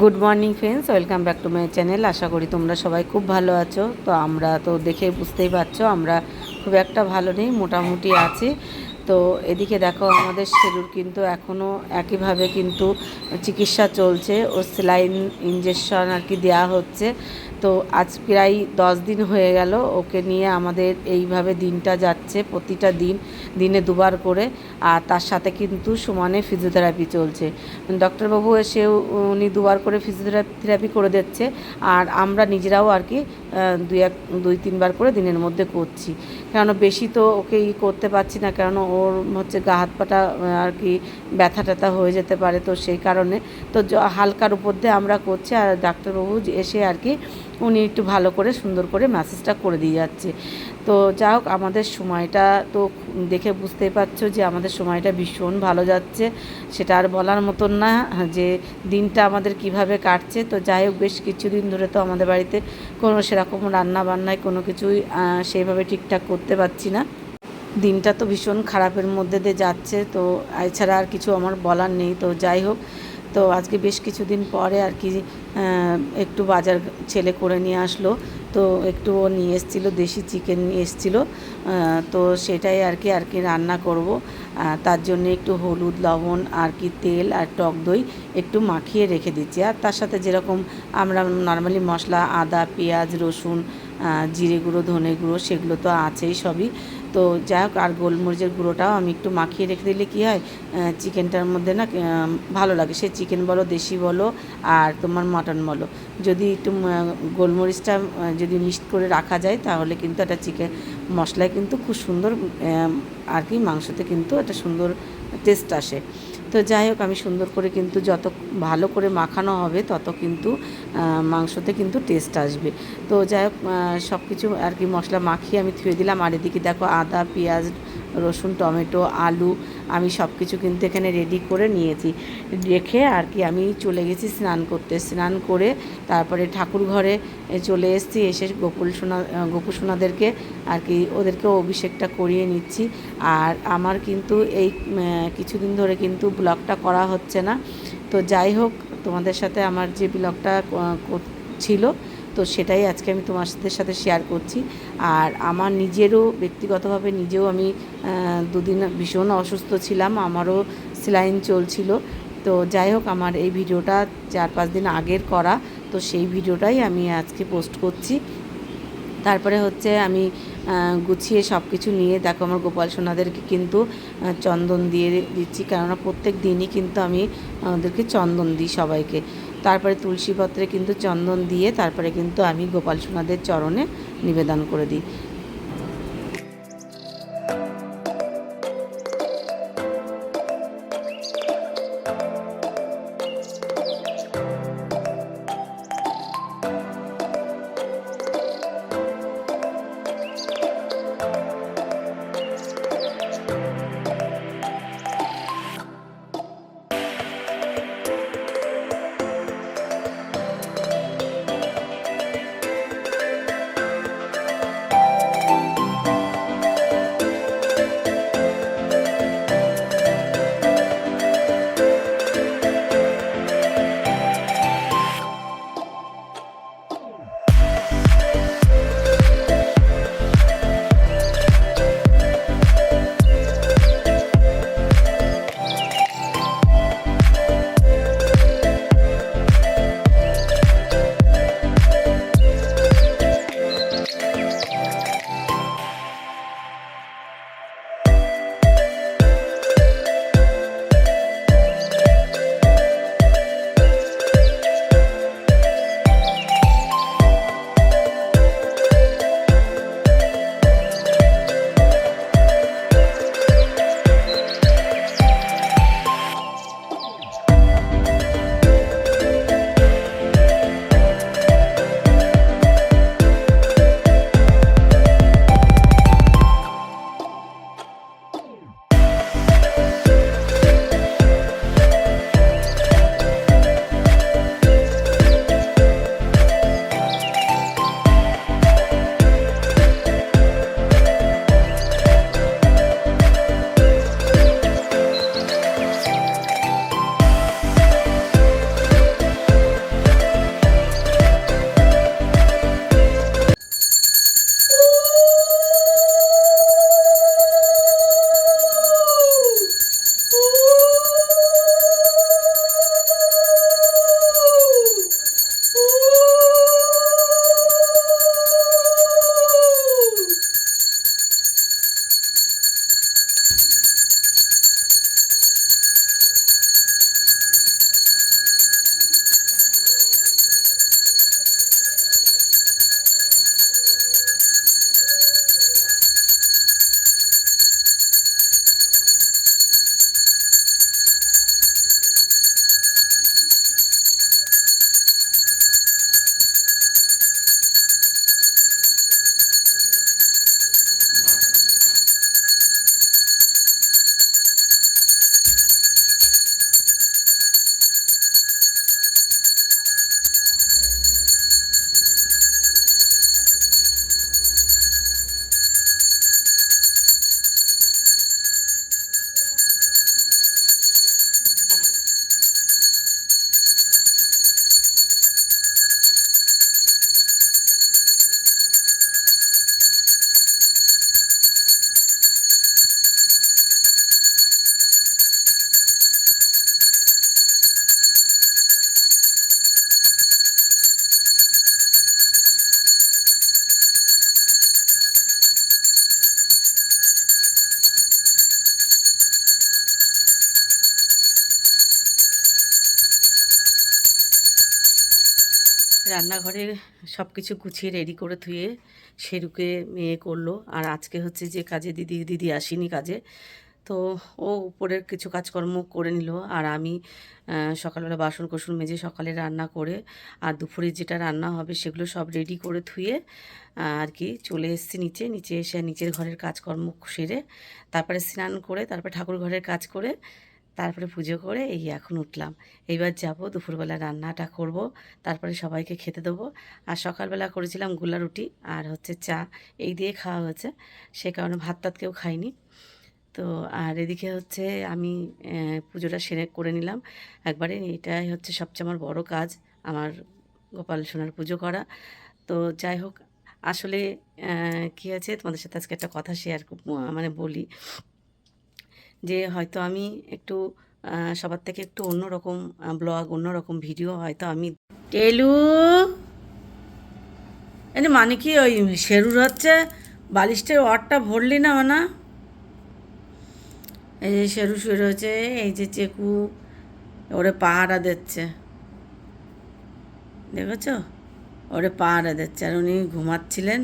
Good morning friends welcome back to my channel আশা করি তোমরা সবাই খুব ভালো আছো। তো আমরা তো দেখে বুঝতেই পারছ, আমরা খুব একটা ভালো নেই, মোটামুটি আছি। তো এদিকে দেখো আমাদের শেরুর কিন্তু এখনও একইভাবে কিন্তু চিকিৎসা চলছে। ও সেলাইন ইঞ্জেকশন আর কি দেওয়া হচ্ছে। তো আজ প্রায় দশ দিন হয়ে গেল। ওকে নিয়ে আমাদের এইভাবে দিনটা যাচ্ছে, প্রতিটা দিন, দিনে দুবার করে। আর তার সাথে কিন্তু সমানে ফিজিওথেরাপি চলছে। ডক্টরবাবু এসেও উনি দুবার করে ফিজিওথেরাপি করে দিচ্ছে। আর আমরা নিজেরাও আর কি দুই এক, দুই তিনবার করে দিনের মধ্যে করছি। কেন বেশি তো ওকে ই করতে পারছি না। কারণ ওর হচ্ছে গা হাত পাটা আর কি ব্যথা ট্যাথা হয়ে যেতে পারে তো সেই কারণে। তো হালকার উপর দিয়ে আমরা করছি আর ডাক্তারবাবু এসে আর কি উনি একটু ভালো করে সুন্দর করে ম্যাসেজটা করে দিয়ে যাচ্ছে। তো যা হোক, আমাদের সময়টা তো দেখে বুঝতেই পারছ যে আমাদের সময়টা ভীষণ ভালো যাচ্ছে। সেটা আর বলার মতন না যে দিনটা আমাদের কীভাবে কাটছে। তো যাই হোক, বেশ কিছুদিন ধরে তো আমাদের বাড়িতে কোনো সেরকম রান্না বান্নায় কোনো কিছুই সেইভাবে ঠিকঠাক করতে পারছি না। দিনটা তো ভীষণ খারাপের মধ্যে দিয়ে যাচ্ছে, তো এছাড়া আর কিছু আমার বলার নেই, তো যাই হোক। তো আজকে বেশ কিছুদিন পরে আর কি একটু বাজার ছেলে করে নিয়ে আসলো, তো একটু ও নিয়ে এসেছিল, দেশি চিকেন নিয়ে এসেছিল তো সেটাই আর কি আর কি রান্না করব। তার জন্য একটু হলুদ, লবণ, আর কি তেল আর টক দই একটু মাখিয়ে রেখে দিচ্ছি। আর তার সাথে যেরকম আমরা নর্মালি মশলা, আদা, পেঁয়াজ, রসুন জিরে গুঁড়ো, ধনে গুঁড়ো, সেগুলো তো আছেই সবই তো যাই হোক, আর গোলমরিচের গুঁড়োটাও আমি একটু মাখিয়ে রেখে দিলে কী হয় চিকেনটার মধ্যে না ভালো লাগে। সে চিকেন বলো, দেশি বলো, আর তোমার মাটন বলো। যদি একটু গোলমরিচটা যদি মিক্সড করে রাখা যায়, তাহলে কিন্তু একটা চিকেন মশলায় কিন্তু খুব সুন্দর আর কি মাংসতে কিন্তু একটা সুন্দর টেস্ট আসে। তো যাই হোক, আমি সুন্দর করে কিন্তু যত ভালো করে মাখানো হবে, তত কিন্তু মাংসতে কিন্তু টেস্ট আসবে। তো যাই হোক সব কিছু আর কি মশলা মাখিয়ে আমি থুয়ে দিলাম। আর এদিকে দেখো আদা, পেঁয়াজ রসুন, টমেটো, আলু, আমি সব কিছু কিন্তু এখানে রেডি করে নিয়েছি। রেখে আর কি আমি চলে গেছি স্নান করতে। স্নান করে তারপরে ঠাকুর ঘরে চলে এসেছি, এসে গোকুল সোনা, গোকুল সোনাদেরকে আর কি ওদেরকে অভিষেকটা করিয়ে নিচ্ছি। আর আমার কিন্তু এই কিছুদিন ধরে কিন্তু ব্লগটা করা হচ্ছে না। তো যাই হোক, তোমাদের সাথে আমার যে ব্লগটা ছিল তো সেটাই আজকে আমি তোমাদের সাথে শেয়ার করছি। আর আমার নিজেরও ব্যক্তিগতভাবে নিজেও আমি দুদিন ভীষণ অসুস্থ ছিলাম, আমারও সেলাইন চলছিল। তো যাই হোক, আমার এই ভিডিওটা চার পাঁচ দিন আগের করা, তো সেই ভিডিওটাই আমি আজকে পোস্ট করছি। তারপরে হচ্ছে আমি গুছিয়ে সব কিছু নিয়ে, দেখো আমার গোপাল সোনাদেরকে কিন্তু চন্দন দিয়ে দিচ্ছি। কেননা প্রত্যেক দিনই কিন্তু আমি ওদেরকে চন্দন দিই সবাইকে। তারপরে তুলসীপত্রে কিন্তু চন্দন দিয়ে তারপরে কিন্তু আমি গোপাল সোনাদের চরণে নিবেদন করে দিই। রান্নাঘরে সব কিছু গুছিয়ে রেডি করে ধুয়ে শেরুকে মেয়ে করল। আর আজকে হচ্ছে যে কাজে দিদি দিদি আসেনি কাজে। তো ও উপরের কিছু কাজকর্ম করে নিল। আর আমি সকালবেলা বাসন কোসন মেজে সকালে রান্না করে আর দুপুরে যেটা রান্না হবে সেগুলো সব রেডি করে ধুয়ে আর কি চলে এসেছি নিচে। নিচে এসে নিচের ঘরের কাজকর্ম সেরে তারপরে স্নান করে, তারপরে ঠাকুর ঘরের কাজ করে তারপরে পুজো করে এই এখন উঠলাম। এইবার যাব, দুপুরবেলা রান্নাটা করব, তারপরে সবাইকে খেতে দেবো। আর সকালবেলা করেছিলামগুলা রুটি আর হচ্ছে চা, এই দিয়ে খাওয়া হয়েছে। সে কারণে ভাত টাত কেউ খাইনি তো আর এদিকে হচ্ছে আমি পুজোটা সেরে করে নিলাম। একবারে এটাই হচ্ছে সবচেয়ে আমার বড় কাজ, আমার গোপাল সোনার পুজো করা। তো যাই হোক, আসলে কী আছে তোমাদের সাথে আজকে একটা কথা শেয়ার মানে বলি। যে হয়তো আমি একটু সবার থেকে একটু অন্যরকম ব্লগ অন্যরকম ভিডিও হয়তো আমি টেলু। এনে মানে কি ওই শেরুর হচ্ছে, বালিশের ওয়ারটা ভরলি না না এই যে শেরু শুয়ে রয়েছে, এই যে চেকু, ওরে পাহারা দিচ্ছে। দেখেছ? ওরে পাহারা দিচ্ছে, আর উনি ঘুমাচ্ছিলেন,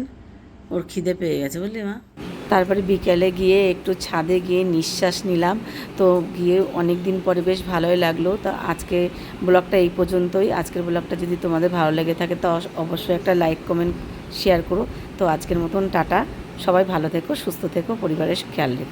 ওর খিদে পেয়ে গেছে, বুঝলি মা? তারপরে বিকেলে গিয়ে একটু ছাদে গিয়ে নিঃশ্বাস নিলাম। তো গিয়ে অনেক দিন পরে বেশ ভালোই লাগল। তো আজকে ব্লগটা এই পর্যন্তই। আজকের ব্লগটা যদি তোমাদের ভালো লেগে থাকে, তো অবশ্যই একটা লাইক, কমেন্ট, শেয়ার করো। তো আজকের মতন টাটা। সবাই ভালো থেকো, সুস্থ থেকো, পরিবারের খেয়াল রেখো।